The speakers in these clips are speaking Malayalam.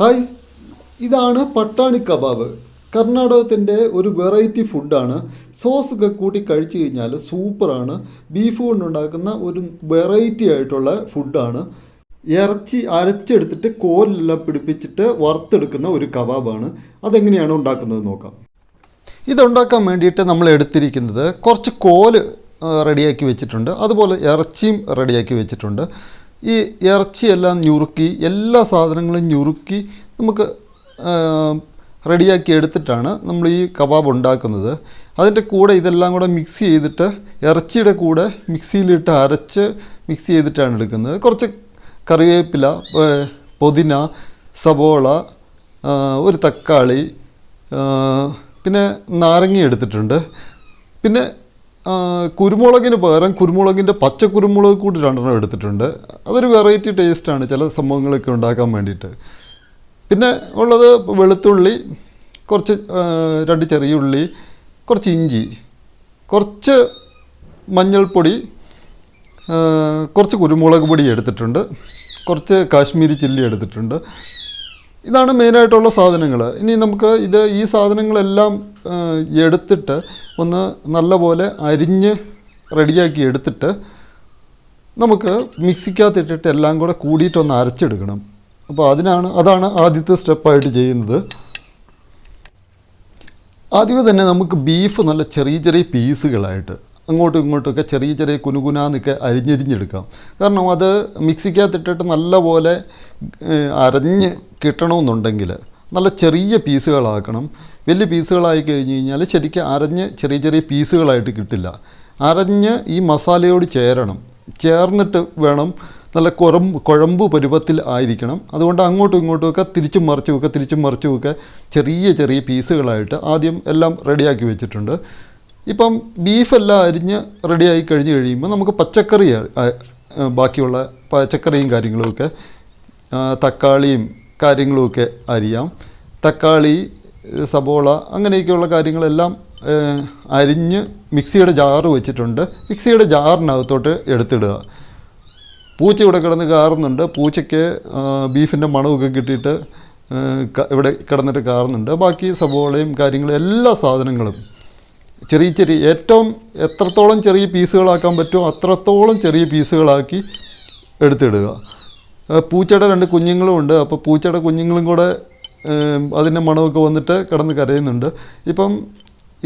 ഹായ്. ഇതാണ് പട്ടാണി കബാബ്. കർണാടകത്തിന്റെ ഒരു വെറൈറ്റി ഫുഡാണ്. സോസ് ഒക്കെ കൂട്ടി കഴിച്ചു കഴിഞ്ഞാൽ സൂപ്പറാണ്. ബീഫ് കൊണ്ടുണ്ടാക്കുന്ന ഒരു വെറൈറ്റി ആയിട്ടുള്ള ഫുഡാണ്. ഇറച്ചി അരച്ചെടുത്തിട്ട് കോലെല്ലാം പിടിപ്പിച്ചിട്ട് വറുത്തെടുക്കുന്ന ഒരു കബാബാണ്. അതെങ്ങനെയാണ് ഉണ്ടാക്കുന്നത് നോക്കാം. ഇതുണ്ടാക്കാൻ വേണ്ടിയിട്ട് നമ്മൾ എടുത്തിരിക്കുന്നത് കുറച്ച് കോൽ റെഡിയാക്കി വെച്ചിട്ടുണ്ട്. അതുപോലെ ഇറച്ചിയും റെഡിയാക്കി വെച്ചിട്ടുണ്ട്. ഈ ഇറച്ചിയെല്ലാം ഞുറുക്കി എല്ലാ സാധനങ്ങളും ഞുറുക്കി നമുക്ക് റെഡിയാക്കി എടുത്തിട്ടാണ് നമ്മൾ ഈ കബാബ് ഉണ്ടാക്കുന്നത്. അതിന്റെ കൂടെ ഇതെല്ലാം കൂടെ മിക്സ് ചെയ്തിട്ട് ഇറച്ചിയുടെ കൂടെ മിക്സിയിലിട്ട് അരച്ച് മിക്സ് ചെയ്തിട്ടാണ് എടുക്കുന്നത്. കുറച്ച് കറിവേപ്പില പൊതിന സബോള ഒരു തക്കാളി പിന്നെ നാരങ്ങ എടുത്തിട്ടുണ്ട്. പിന്നെ കുരുമുളകിന് പകരം കുരുമുളകിന്റെ പച്ച കുരുമുളക് കൂടി രണ്ടെണ്ണം എടുത്തിട്ടുണ്ട്. അതൊരു വെറൈറ്റി ടേസ്റ്റാണ് ചില സംഭവങ്ങളൊക്കെ ഉണ്ടാക്കാൻ വേണ്ടിയിട്ട്. പിന്നെ ഉള്ളത് വെളുത്തുള്ളി കുറച്ച് രണ്ട് ചെറിയ ഉള്ളി കുറച്ച് ഇഞ്ചി കുറച്ച് മഞ്ഞൾപ്പൊടി കുറച്ച് കുരുമുളക് പൊടി എടുത്തിട്ടുണ്ട്. കുറച്ച് കാശ്മീരി ചില്ലി എടുത്തിട്ടുണ്ട്. ഇതാണ് മെയിനായിട്ടുള്ള സാധനങ്ങൾ ഇനി നമുക്ക് ഇത് ഈ സാധനങ്ങളെല്ലാം എടുത്തിട്ട് ഒന്ന് നല്ലപോലെ അരിഞ്ഞ് റെഡിയാക്കി എടുത്തിട്ട് നമുക്ക് മിക്സിക്കകത്ത് ഇട്ടിട്ട് എല്ലാം കൂടെ കൂടിയിട്ടൊന്ന് അരച്ചെടുക്കണം. അപ്പോൾ അതിനാണ് അതാണ് ആദ്യത്തെ സ്റ്റെപ്പായിട്ട് ചെയ്യുന്നത്. ആദ്യമേ തന്നെ നമുക്ക് ബീഫ് നല്ല ചെറിയ ചെറിയ പീസുകളായിട്ട് അങ്ങോട്ടും ഇങ്ങോട്ടൊക്കെ ചെറിയ ചെറിയ കുനുകുനാന്നൊക്കെ അരിഞ്ഞരിഞ്ഞെടുക്കാം. കാരണം അത് മിക്സിക്കകത്തിട്ടിട്ട് നല്ലപോലെ അരഞ്ഞ് കിട്ടണമെന്നുണ്ടെങ്കിൽ നല്ല ചെറിയ പീസുകളാക്കണം. വലിയ പീസുകളായി കഴിഞ്ഞ് കഴിഞ്ഞാൽ ശരിക്കും അരഞ്ഞ് ചെറിയ ചെറിയ പീസുകളായിട്ട് കിട്ടില്ല. അരഞ്ഞ് ഈ മസാലയോട് ചേരണം. ചേർന്നിട്ട് വേണം നല്ല കുഴമ്പ് കുഴമ്പ് പരുവത്തിൽ ആയിരിക്കണം. അതുകൊണ്ട് അങ്ങോട്ടും ഇങ്ങോട്ടുമൊക്കെ തിരിച്ചും മറിച്ചുമൊക്കെ തിരിച്ചും മറിച്ചുമൊക്കെ ചെറിയ ചെറിയ പീസുകളായിട്ട് ആദ്യം എല്ലാം റെഡിയാക്കി വെച്ചിട്ടുണ്ട്. ഇപ്പം ബീഫെല്ലാം അരിഞ്ഞ് റെഡിയായി കഴിഞ്ഞ് കഴിയുമ്പോൾ നമുക്ക് പച്ചക്കറി ബാക്കിയുള്ള പച്ചക്കറിയും കാര്യങ്ങളുമൊക്കെ തക്കാളിയും കാര്യങ്ങളുമൊക്കെ അരിയാം. തക്കാളി സബോള അങ്ങനെയൊക്കെയുള്ള കാര്യങ്ങളെല്ലാം അരിഞ്ഞ് മിക്സിയുടെ ജാറ് വെച്ചിട്ടുണ്ട്. മിക്സിയുടെ ജാറിനകത്തോട്ട് എടുത്തിടുക. പൂച്ച ഇവിടെ കിടന്ന് കാറുന്നുണ്ട്. പൂച്ചയ്ക്ക് ബീഫിന്റെ മണമൊക്കെ കിട്ടിയിട്ട് ഇവിടെ കിടന്നിട്ട് കാറുന്നുണ്ട്. ബാക്കി സബോളയും കാര്യങ്ങളും എല്ലാ സാധനങ്ങളും ചെറിയ ചെറിയ ഏറ്റവും എത്രത്തോളം ചെറിയ പീസുകളാക്കാൻ പറ്റുമോ അത്രത്തോളം ചെറിയ പീസുകളാക്കി എടുത്തിടുക. പൂച്ചയുടെ രണ്ട് കുഞ്ഞുങ്ങളും ഉണ്ട്. അപ്പോൾ പൂച്ചയുടെ കുഞ്ഞുങ്ങളും കൂടെ അതിന്റെ മണമൊക്കെ വന്നിട്ട് കിടന്ന് കരയുന്നുണ്ട്. ഇപ്പം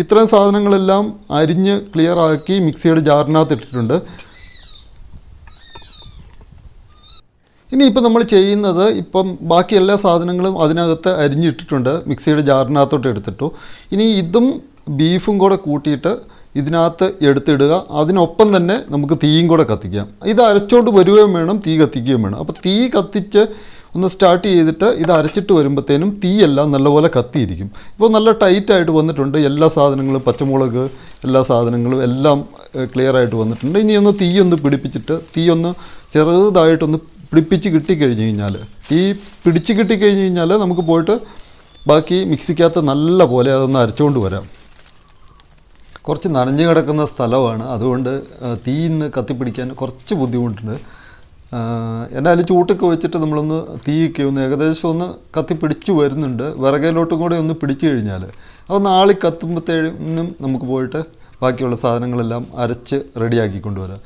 ഇത്തരം സാധനങ്ങളെല്ലാം അരിഞ്ഞ് ക്ലിയറാക്കി മിക്സിയുടെ ജാറിനകത്ത് ഇട്ടിട്ടുണ്ട്. ഇനി ഇപ്പം നമ്മൾ ചെയ്യുന്നത് ഇപ്പം ബാക്കി എല്ലാ സാധനങ്ങളും അതിനകത്ത് അരിഞ്ഞിട്ടിട്ടുണ്ട്. മിക്സിയുടെ ജാറിനകത്തോട്ട് എടുത്തിട്ടു. ഇനി ഇതും ബീഫും കൂടെ കൂട്ടിയിട്ട് ഇതിനകത്ത് എടുത്തിടുക. അതിനൊപ്പം തന്നെ നമുക്ക് തീയും കൂടെ കത്തിക്കാം. ഇത് അരച്ചോണ്ട് വരികയും വേണം തീ കത്തിക്കുകയും വേണം. അപ്പോൾ തീ കത്തിച്ച് ഒന്ന് സ്റ്റാർട്ട് ചെയ്തിട്ട് ഇത് അരച്ചിട്ട് വരുമ്പോഴത്തേനും തീയെല്ലാം നല്ലപോലെ കത്തിയിരിക്കും. ഇപ്പോൾ നല്ല ടൈറ്റായിട്ട് വന്നിട്ടുണ്ട്. എല്ലാ സാധനങ്ങളും പച്ചമുളക് എല്ലാ സാധനങ്ങളും എല്ലാം ക്ലിയർ ആയിട്ട് വന്നിട്ടുണ്ട്. ഇനി ഒന്ന് തീ ഒന്ന് പിടിപ്പിച്ചിട്ട് തീ ഒന്ന് ചെറുതായിട്ടൊന്ന് പിടിപ്പിച്ച് കിട്ടിക്കഴിഞ്ഞ് കഴിഞ്ഞാൽ തീ പിടിച്ച് കിട്ടിക്കഴിഞ്ഞ് കഴിഞ്ഞാൽ നമുക്ക് പോയിട്ട് ബാക്കി മിക്സിക്കകത്ത് നല്ല പോലെ അതൊന്ന് അരച്ചുകൊണ്ട് വരാം. കുറച്ച് നനഞ്ഞു കിടക്കുന്ന സ്ഥലമാണ്. അതുകൊണ്ട് തീയിന്ന് കത്തിപ്പിടിക്കാൻ കുറച്ച് ബുദ്ധിമുട്ടുണ്ട്. എന്നാലും ചൂട്ടൊക്കെ വെച്ചിട്ട് നമ്മളൊന്ന് തീയൊക്കെ ഒന്ന് ഏകദേശം ഒന്ന് കത്തിപ്പിടിച്ച് വരുന്നുണ്ട്. വിറകയിലോട്ടും കൂടെ ഒന്ന് പിടിച്ചു കഴിഞ്ഞാൽ അതൊന്ന് ആളി കത്തുമ്പോഴത്തേനും നമുക്ക് പോയിട്ട് ബാക്കിയുള്ള സാധനങ്ങളെല്ലാം അരച്ച് റെഡിയാക്കി കൊണ്ടുവരാം.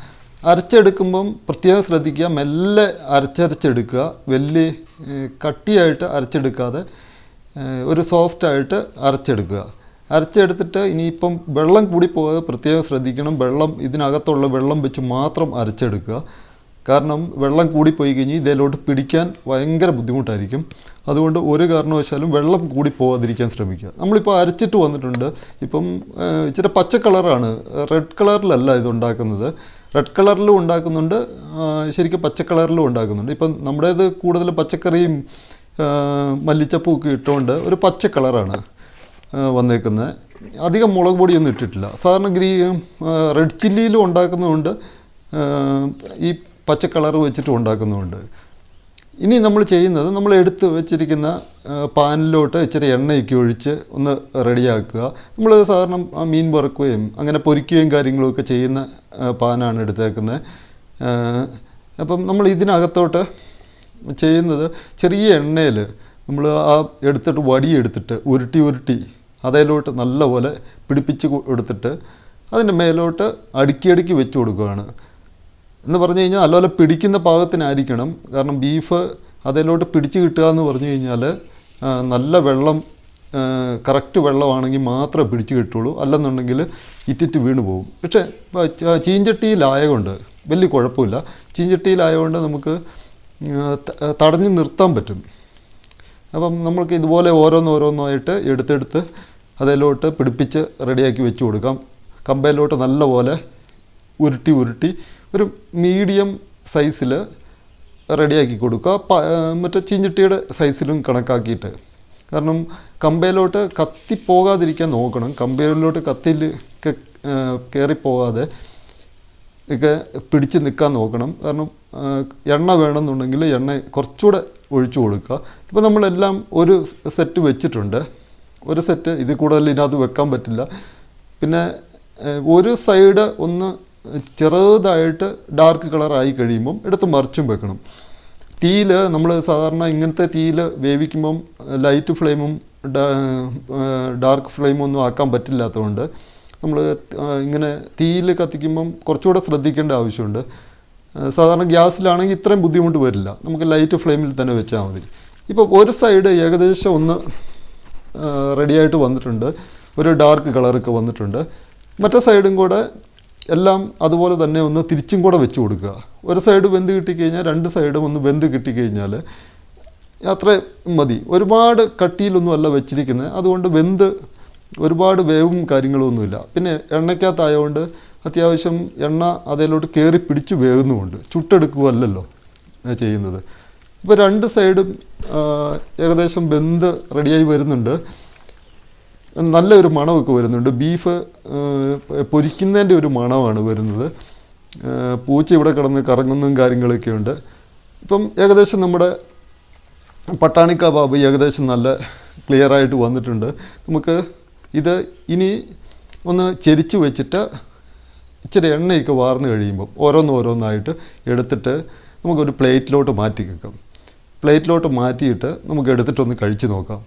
അരച്ചെടുക്കുമ്പം പ്രത്യേകം ശ്രദ്ധിക്കുക. മെല്ലെ അരച്ചരച്ചെടുക്കുക. വലിയ കട്ടിയായിട്ട് അരച്ചെടുക്കാതെ ഒരു സോഫ്റ്റായിട്ട് അരച്ചെടുക്കുക. അരച്ചെടുത്തിട്ട് ഇനിയിപ്പം വെള്ളം കൂടി പോകാതെ പ്രത്യേകം ശ്രദ്ധിക്കണം. വെള്ളം ഇതിനകത്തുള്ള വെള്ളം വെച്ച് മാത്രം അരച്ചെടുക്കുക. കാരണം വെള്ളം കൂടിപ്പോയി കഴിഞ്ഞ് ഇതിലോട്ട് പിടിക്കാൻ ഭയങ്കര ബുദ്ധിമുട്ടായിരിക്കും. അതുകൊണ്ട് ഒരു കാരണവശാലും വെള്ളം കൂടി പോകാതിരിക്കാൻ ശ്രമിക്കുക. നമ്മളിപ്പോൾ അരച്ചിട്ട് വന്നിട്ടുണ്ട്. ഇപ്പം ഇച്ചിരി പച്ച കളറാണ്. റെഡ് കളറിലല്ല ഇത് ഉണ്ടാക്കുന്നത് റെഡ് കളറിലും ഉണ്ടാക്കുന്നുണ്ട്. ശരിക്കും പച്ച കളറിലും ഉണ്ടാക്കുന്നുണ്ട്. ഇപ്പം നമ്മുടേത് കൂടുതൽ പച്ചക്കറിയും മല്ലിച്ചപ്പും ഒക്കെ ഇട്ടുകൊണ്ട് ഒരു പച്ച കളറാണ്. വന്നേക്കുന്നത്. അധികം മുളക് പൊടിയൊന്നും ഇട്ടിട്ടില്ല. സാധാരണ ഗ്രീ റെഡ് ചില്ലിയിലും ഉണ്ടാക്കുന്നതുകൊണ്ട് ഈ പച്ച കളർ വെച്ചിട്ടും ഉണ്ടാക്കുന്നതുകൊണ്ട് ഇനി നമ്മൾ ചെയ്യുന്നത് നമ്മൾ എടുത്ത് വെച്ചിരിക്കുന്ന പാനിലോട്ട് ഇച്ചിരി എണ്ണയൊക്കെ ഒഴിച്ച് ഒന്ന് റെഡിയാക്കുക. നമ്മൾ സാധാരണ മീൻ വറുക്കുകയും അങ്ങനെ പൊരിക്കുകയും കാര്യങ്ങളൊക്കെ ചെയ്യുന്ന പാനാണ് എടുത്തേക്കുന്നത്. അപ്പം നമ്മൾ ഇതിനകത്തോട്ട് ചെയ്യുന്നത് ചെറിയ എണ്ണയിൽ നമ്മൾ ആ എടുത്തിട്ട് വടി എടുത്തിട്ട് ഉരുട്ടി ഉരുട്ടി അതേലോട്ട് നല്ലപോലെ പിടിപ്പിച്ച് കൊടുത്തിട്ട് അതിന്റെ മേലോട്ട് അടുക്കി അടുക്കി വെച്ച് കൊടുക്കുകയാണ്. എന്ന് പറഞ്ഞു കഴിഞ്ഞാൽ നല്ലപോലെ പിടിക്കുന്ന പാകത്തിനായിരിക്കണം. കാരണം ബീഫ് അതിലോട്ട് പിടിച്ച് കിട്ടുക എന്ന് പറഞ്ഞു കഴിഞ്ഞാൽ നല്ല വെള്ളം കറക്റ്റ് വെള്ളമാണെങ്കിൽ മാത്രമേ പിടിച്ച് കിട്ടുള്ളൂ അല്ലെന്നുണ്ടെങ്കിൽ ഇറ്റിറ്റ് വീണ് പോകും പക്ഷേ ചീഞ്ചട്ടിയിലായതുകൊണ്ട് വലിയ കുഴപ്പമില്ല. ചീഞ്ചട്ടിയിലായതുകൊണ്ട് നമുക്ക് തടഞ്ഞു നിർത്താൻ പറ്റും. അപ്പം നമ്മൾക്ക് ഇതുപോലെ ഓരോന്നോരോന്നായിട്ട് എടുത്തെടുത്ത് അതിലോട്ട് പിടിപ്പിച്ച് റെഡിയാക്കി വെച്ച് കൊടുക്കാം. കമ്പയിലോട്ട് നല്ലപോലെ ഉരുട്ടി ഉരുട്ടി ഒരു മീഡിയം സൈസിൽ റെഡിയാക്കി കൊടുക്കുക. മറ്റേ ചീഞ്ചട്ടിയുടെ സൈസിലും കണക്കാക്കിയിട്ട്. കാരണം കമ്പയിലോട്ട് കത്തിപ്പോകാതിരിക്കാൻ നോക്കണം. കമ്പയിലോട്ട് കത്തിൽ കയറിപ്പോകാതെ ഒക്കെ പിടിച്ച് നിൽക്കാൻ നോക്കണം. കാരണം എണ്ണ വേണമെന്നുണ്ടെങ്കിൽ എണ്ണ കുറച്ചുകൂടെ ഒഴിച്ചു കൊടുക്കുക. ഇപ്പോൾ നമ്മളെല്ലാം ഒരു സെറ്റ് വെച്ചിട്ടുണ്ട്. ഒരു സെറ്റ് ഇതിൽ കൂടുതൽ ഇതിനകത്ത് വെക്കാൻ പറ്റില്ല. പിന്നെ ഒരു സൈഡ് ഒന്ന് ചെറുതായിട്ട് ഡാർക്ക് കളറായി കഴിയുമ്പം എടുത്ത് മറിച്ചും വെക്കണം. തീയിൽ നമ്മൾ സാധാരണ ഇങ്ങനത്തെ തീയിൽ വേവിക്കുമ്പം ലൈറ്റ് ഫ്ലെയിമും ഡാർക്ക് ഫ്ലെയിമും ഒന്നും ആക്കാൻ പറ്റില്ലാത്തതുകൊണ്ട് നമ്മൾ ഇങ്ങനെ തീയിൽ കത്തിക്കുമ്പം കുറച്ചുകൂടെ ശ്രദ്ധിക്കേണ്ട ആവശ്യമുണ്ട്. സാധാരണ ഗ്യാസിലാണെങ്കിൽ ഇത്രയും ബുദ്ധിമുട്ട് വരില്ല. നമുക്ക് ലൈറ്റ് ഫ്ലെയിമിൽ തന്നെ വെച്ചാൽ മതി. ഇപ്പോൾ ഒരു സൈഡ് ഏകദേശം ഒന്ന് റെഡിയായിട്ട് വന്നിട്ടുണ്ട്. ഒരു ഡാർക്ക് കളറൊക്കെ വന്നിട്ടുണ്ട്. മറ്റേ സൈഡും കൂടെ എല്ലാം അതുപോലെ തന്നെ ഒന്ന് തിരിച്ചും കൂടെ വെച്ച് കൊടുക്കുക. ഒരു സൈഡ് വെന്ത് കിട്ടിക്കഴിഞ്ഞാൽ രണ്ട് സൈഡും ഒന്ന് വെന്ത് കിട്ടിക്കഴിഞ്ഞാൽ അത്ര മതി. ഒരുപാട് കട്ടിയിലൊന്നും അല്ല വെച്ചിരിക്കുന്നത്. അതുകൊണ്ട് വെന്ത് ഒരുപാട് വേവും കാര്യങ്ങളൊന്നുമില്ല പിന്നെ എണ്ണയ്ക്കകത്തായതുകൊണ്ട് അത്യാവശ്യം എണ്ണ അതിലോട്ട് കയറി പിടിച്ച് വേവുന്നുമുണ്ട്. ചുട്ടെടുക്കുകയല്ലല്ലോ ചെയ്യുന്നത്. ഇപ്പോൾ രണ്ട് സൈഡും ഏകദേശം വെന്ത് റെഡിയായി വരുന്നുണ്ട്. നല്ലൊരു മണമൊക്കെ വരുന്നുണ്ട്. ബീഫ് പൊരിക്കുന്നതിന്റെ ഒരു മണമാണ് വരുന്നത്. പൂച്ച ഇവിടെ കിടന്ന് കറങ്ങുന്നതും കാര്യങ്ങളൊക്കെ ഉണ്ട്. ഇപ്പം ഏകദേശം നമ്മുടെ പട്ടാണി കബാബ് ഏകദേശം നല്ല ക്ലിയർ ആയിട്ട് വന്നിട്ടുണ്ട്. നമുക്ക് ഇത് ഇനി ഒന്ന് ചെരിച്ച് വെച്ചിട്ട് ഇച്ചിരി എണ്ണയൊക്കെ വാർന്നു കഴിയുമ്പോൾ ഓരോന്നോരോന്നായിട്ട് എടുത്തിട്ട് നമുക്കൊരു പ്ലേറ്റിലോട്ട് മാറ്റി വെക്കാം. പ്ലേറ്റിലോട്ട് മാറ്റിയിട്ട് നമുക്ക് എടുത്തിട്ടൊന്ന് കഴിച്ച് നോക്കാം.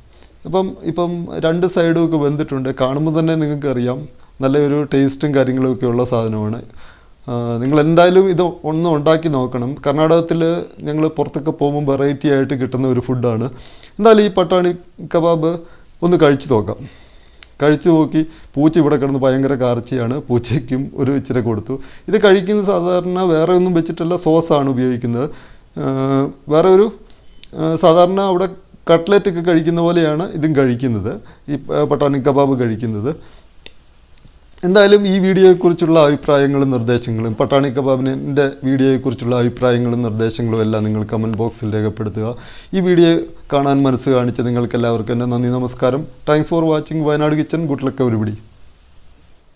അപ്പം ഇപ്പം രണ്ട് സൈഡും ഒക്കെ വെന്തിട്ടുണ്ട്. കാണുമ്പോൾ തന്നെ നിങ്ങൾക്ക് അറിയാം നല്ലൊരു ടേസ്റ്റും കാര്യങ്ങളും ഒക്കെ ഉള്ള സാധനമാണ്. നിങ്ങൾ എന്തായാലും ഇത് ഒന്ന് ഉണ്ടാക്കി നോക്കണം. കർണാടകത്തിൽ ഞങ്ങൾ പുറത്തൊക്കെ പോകുമ്പോൾ വെറൈറ്റി ആയിട്ട് കിട്ടുന്ന ഒരു ഫുഡാണ് എന്തായാലും ഈ പട്ടാണി കബാബ് ഒന്ന് കഴിച്ചു നോക്കാം. കഴിച്ചു നോക്കി. പൂച്ച ഇവിടെ കിടന്ന് ഭയങ്കര കാർച്ചയാണ്. പൂച്ചയ്ക്കും ഒരു ഇച്ചിരി കൊടുത്തു. ഇത് കഴിക്കുന്നത് സാധാരണ വേറെ ഒന്നും വെച്ചിട്ടല്ല സോസാണ് ഉപയോഗിക്കുന്നത്. വേറെ ഒരു സാധാരണ അവിടെ കട്ട്ലറ്റ് ഒക്കെ കഴിക്കുന്ന പോലെയാണ് ഇതും കഴിക്കുന്നത്. ഈ പട്ടാണി കബാബ് കഴിക്കുന്നത്. എന്തായാലും ഈ വീഡിയോയെക്കുറിച്ചുള്ള അഭിപ്രായങ്ങളും നിർദ്ദേശങ്ങളും പട്ടാണി കബാബിന്റെ വീഡിയോയെക്കുറിച്ചുള്ള അഭിപ്രായങ്ങളും നിർദ്ദേശങ്ങളും എല്ലാം നിങ്ങൾ കമന്റ് ബോക്സിൽ രേഖപ്പെടുത്തുക. ഈ വീഡിയോ കാണാൻ മനസ്സ് കാണിച്ച നിങ്ങൾക്കെല്ലാവർക്കും എന്റെ നന്ദി നമസ്കാരം. Thanks for watching Wayanad kitchen good luck everybody